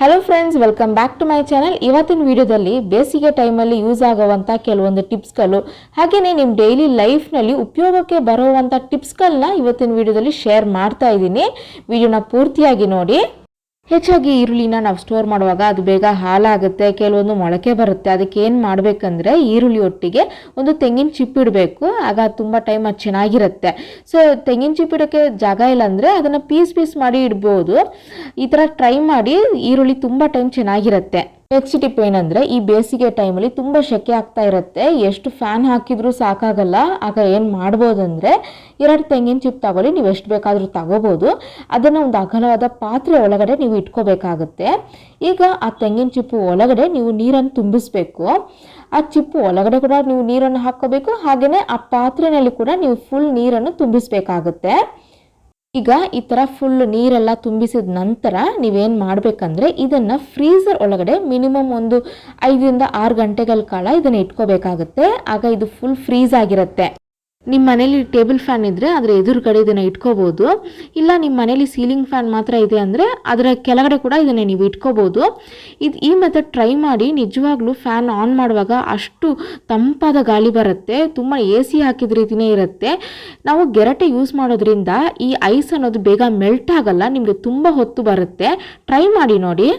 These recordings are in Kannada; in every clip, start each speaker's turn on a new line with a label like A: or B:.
A: Hello friends welcome back to my channel ಇವತ್ತಿನ ವಿಡಿಯೋದಲ್ಲಿ ಬೇಸಿಗೆ ಟೈಮಲ್ಲಿ ಯೂಸ್ ಆಗುವಂಥ ಕೆಲವೊಂದು ಟಿಪ್ಸ್ಗಳು ಹಾಗೆಯೇ ನಿಮ್ಮ ಡೈಲಿ ಲೈಫ್ನಲ್ಲಿ ಉಪಯೋಗಕ್ಕೆ ಬರುವಂಥ ಟಿಪ್ಸ್ಗಳನ್ನ ಇವತ್ತಿನ ವಿಡಿಯೋದಲ್ಲಿ ಶೇರ್ ಮಾಡ್ತಾ ಇದ್ದೀನಿ. ವಿಡಿಯೋನ ಪೂರ್ತಿಯಾಗಿ ನೋಡಿ. ಹೆಚ್ಚಾಗಿ ಈರುಳ್ಳಿನ ನಾವು ಸ್ಟೋರ್ ಮಾಡುವಾಗ ಅದು ಬೇಗ ಹಾಲಾಗುತ್ತೆ ಕೆಲವೊಂದು ಮೊಳಕೆ ಬರುತ್ತೆ. ಅದಕ್ಕೆ ಏನು ಮಾಡಬೇಕಂದ್ರೆ ಈರುಳ್ಳಿ ಒಟ್ಟಿಗೆ ಒಂದು ತೆಂಗಿನ ಚಿಪ್ ಇಡಬೇಕು. ಆಗ ತುಂಬ ಟೈಮ್ ಅದು ಚೆನ್ನಾಗಿರುತ್ತೆ. ಸೊ ತೆಂಗಿನ ಚಿಪ್ ಇಡೋಕ್ಕೆ ಜಾಗ ಇಲ್ಲ ಅಂದರೆ ಅದನ್ನು ಪೀಸ್ ಪೀಸ್ ಮಾಡಿ ಇಡ್ಬೋದು. ಈ ಥರ ಟ್ರೈ ಮಾಡಿ ಈರುಳ್ಳಿ ತುಂಬ ಟೈಮ್ ಚೆನ್ನಾಗಿರುತ್ತೆ. ನೆಕ್ಸ್ಟ್ ಟಿಪ್ ಏನಂದ್ರೆ ಈ ಬೇಸಿಗೆ ಟೈಮಲ್ಲಿ ತುಂಬಾ ಸೆಕೆ ಆಗ್ತಾ ಇರುತ್ತೆ. ಎಷ್ಟು ಫ್ಯಾನ್ ಹಾಕಿದ್ರೂ ಸಾಕಾಗಲ್ಲ. ಆಗ ಏನು ಮಾಡ್ಬೋದು ಅಂದರೆ ಎರಡು ತೆಂಗಿನ ಚಿಪ್ ತಗೊಳ್ಳಿ, ನೀವು ಎಷ್ಟು ಬೇಕಾದರೂ ತಗೋಬೋದು. ಅದನ್ನು ಒಂದು ಅಗಲವಾದ ಪಾತ್ರೆ ಒಳಗಡೆ ನೀವು ಇಟ್ಕೋಬೇಕಾಗುತ್ತೆ. ಈಗ ಆ ತೆಂಗಿನ ಚಿಪ್ಪು ಒಳಗಡೆ ನೀವು ನೀರನ್ನು ತುಂಬಿಸ್ಬೇಕು. ಆ ಚಿಪ್ಪು ಒಳಗಡೆ ಕೂಡ ನೀವು ನೀರನ್ನು ಹಾಕೋಬೇಕು ಹಾಗೆಯೇ ಆ ಪಾತ್ರೆಯಲ್ಲಿ ಕೂಡ ನೀವು ಫುಲ್ ನೀರನ್ನು ತುಂಬಿಸ್ಬೇಕಾಗುತ್ತೆ. ಈಗ ಈ ಥರ ಫುಲ್ ನೀರೆಲ್ಲ ತುಂಬಿಸಿದ ನಂತರ ನೀವೇನು ಮಾಡಬೇಕಂದ್ರೆ ಇದನ್ನು ಫ್ರೀಸರ್ ಒಳಗಡೆ ಮಿನಿಮಮ್ ಒಂದು ಐದರಿಂದ ಆರು ಗಂಟೆಗಳ ಕಾಲ ಇದನ್ನು ಇಟ್ಕೋಬೇಕಾಗುತ್ತೆ. ಆಗ ಇದು ಫುಲ್ ಫ್ರೀಸ್ ಆಗಿರುತ್ತೆ. ನಿಮ್ಮ ಮನೇಲಿ ಟೇಬಲ್ ಫ್ಯಾನ್ ಇದ್ದರೆ ಅದರ ಎದುರುಗಡೆ ಇದನ್ನು ಇಟ್ಕೋಬೋದು. ಇಲ್ಲ ನಿಮ್ಮ ಮನೇಲಿ ಸೀಲಿಂಗ್ ಫ್ಯಾನ್ ಮಾತ್ರ ಇದೆ ಅಂದರೆ ಅದರ ಕೆಳಗಡೆ ಕೂಡ ಇದನ್ನು ನೀವು ಇಟ್ಕೋಬೋದು. ಇದು ಈ ಮೆಥಡ್ ಟ್ರೈ ಮಾಡಿ ನಿಜವಾಗ್ಲೂ ಫ್ಯಾನ್ ಆನ್ ಮಾಡುವಾಗ ಅಷ್ಟು ತಂಪಾದ ಗಾಳಿ ಬರುತ್ತೆ, ತುಂಬ ಎ ಸಿ ಹಾಕಿದ ರೀತಿಯೇ ಇರುತ್ತೆ. ನಾವು ಗೆರಟೆ ಯೂಸ್ ಮಾಡೋದ್ರಿಂದ ಈ ಐಸ್ ಅನ್ನೋದು ಬೇಗ ಮೆಲ್ಟ್ ಆಗಲ್ಲ, ನಿಮಗೆ ತುಂಬ ಹೊತ್ತು ಬರುತ್ತೆ. ಟ್ರೈ ಮಾಡಿ ನೋಡಿ.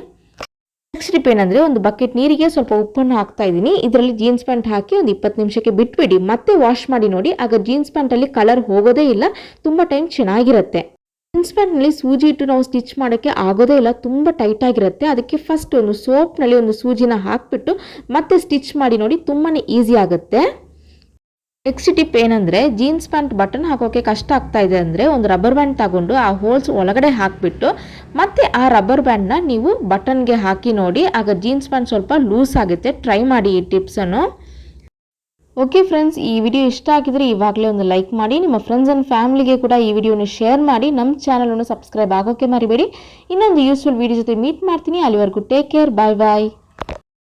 A: ನೆಕ್ಸ್ಟ್ ಟಿಪ್ ಏನಂದರೆ ಒಂದು ಬಕೆಟ್ ನೀರಿಗೆ ಸ್ವಲ್ಪ ಉಪ್ಪನ್ನು ಹಾಕ್ತಾ ಇದ್ದೀನಿ. ಇದರಲ್ಲಿ ಜೀನ್ಸ್ ಪ್ಯಾಂಟ್ ಹಾಕಿ ಒಂದು ಇಪ್ಪತ್ತು ನಿಮಿಷಕ್ಕೆ ಬಿಟ್ಬಿಡಿ. ಮತ್ತೆ ವಾಶ್ ಮಾಡಿ ನೋಡಿ. ಆಗ ಜೀನ್ಸ್ ಪ್ಯಾಂಟಲ್ಲಿ ಕಲರ್ ಹೋಗೋದೇ ಇಲ್ಲ. ತುಂಬ ಟೈಮ್ ಚೆನ್ನಾಗಿರುತ್ತೆ. ಜೀನ್ಸ್ ಪ್ಯಾಂಟ್ನಲ್ಲಿ ಸೂಜಿ ಇಟ್ಟು ನಾವು ಸ್ಟಿಚ್ ಮಾಡೋಕ್ಕೆ ಆಗೋದೇ ಇಲ್ಲ. ತುಂಬ ಟೈಟ್ ಆಗಿರುತ್ತೆ. ಅದಕ್ಕೆ ಫಸ್ಟ್ ಒಂದು ಸೋಪ್ನಲ್ಲಿ ಒಂದು ಸೂಜಿನ ಹಾಕಿಬಿಟ್ಟು ಮತ್ತೆ ಸ್ಟಿಚ್ ಮಾಡಿ ನೋಡಿ. ತುಂಬಾ ಈಸಿ ಆಗುತ್ತೆ. ನೆಕ್ಸ್ಟ್ ಟಿಪ್ ಏನಂದರೆ ಜೀನ್ಸ್ ಪ್ಯಾಂಟ್ ಬಟನ್ ಹಾಕೋಕ್ಕೆ ಕಷ್ಟ ಆಗ್ತಾ ಇದೆ ಅಂದರೆ ಒಂದು ರಬ್ಬರ್ ಬ್ಯಾಂಡ್ ತಗೊಂಡು ಆ ಹೋಲ್ಸ್ ಒಳಗಡೆ ಹಾಕಿಬಿಟ್ಟು, ಮತ್ತೆ ಆ ರಬ್ಬರ್ ಬ್ಯಾಂಡ್ನ ನೀವು ಬಟನ್ಗೆ ಹಾಕಿ ನೋಡಿ, ಆಗ ಜೀನ್ಸ್ ಪ್ಯಾಂಟ್ ಸ್ವಲ್ಪ ಲೂಸ್ ಆಗುತ್ತೆ. ಟ್ರೈ ಮಾಡಿ ಈ ಟಿಪ್ಸನ್ನು ಓಕೆ ಫ್ರೆಂಡ್ಸ್ ಈ ವಿಡಿಯೋ ಇಷ್ಟ ಆಗಿದ್ರೆ ಇವಾಗಲೇ ಒಂದು ಲೈಕ್ ಮಾಡಿ, ನಿಮ್ಮ ಫ್ರೆಂಡ್ಸ್ ಆ್ಯಂಡ್ ಫ್ಯಾಮಿಲಿಗೆ ಕೂಡ ಈ ವಿಡಿಯೋನ ಶೇರ್ ಮಾಡಿ, ನಮ್ಮ ಚಾನಲನ್ನು ಸಬ್ಸ್ಕ್ರೈಬ್ ಆಗೋಕ್ಕೆ ಮರಿಬೇಡಿ. ಇನ್ನೊಂದು ಯೂಸ್ಫುಲ್ ವಿಡಿಯೋ ಜೊತೆ ಮೀಟ್ ಮಾಡ್ತೀನಿ. ಅಲ್ಲಿವರೆಗೂ ಟೇಕ್ ಕೇರ್ ಬಾಯ್ ಬಾಯ್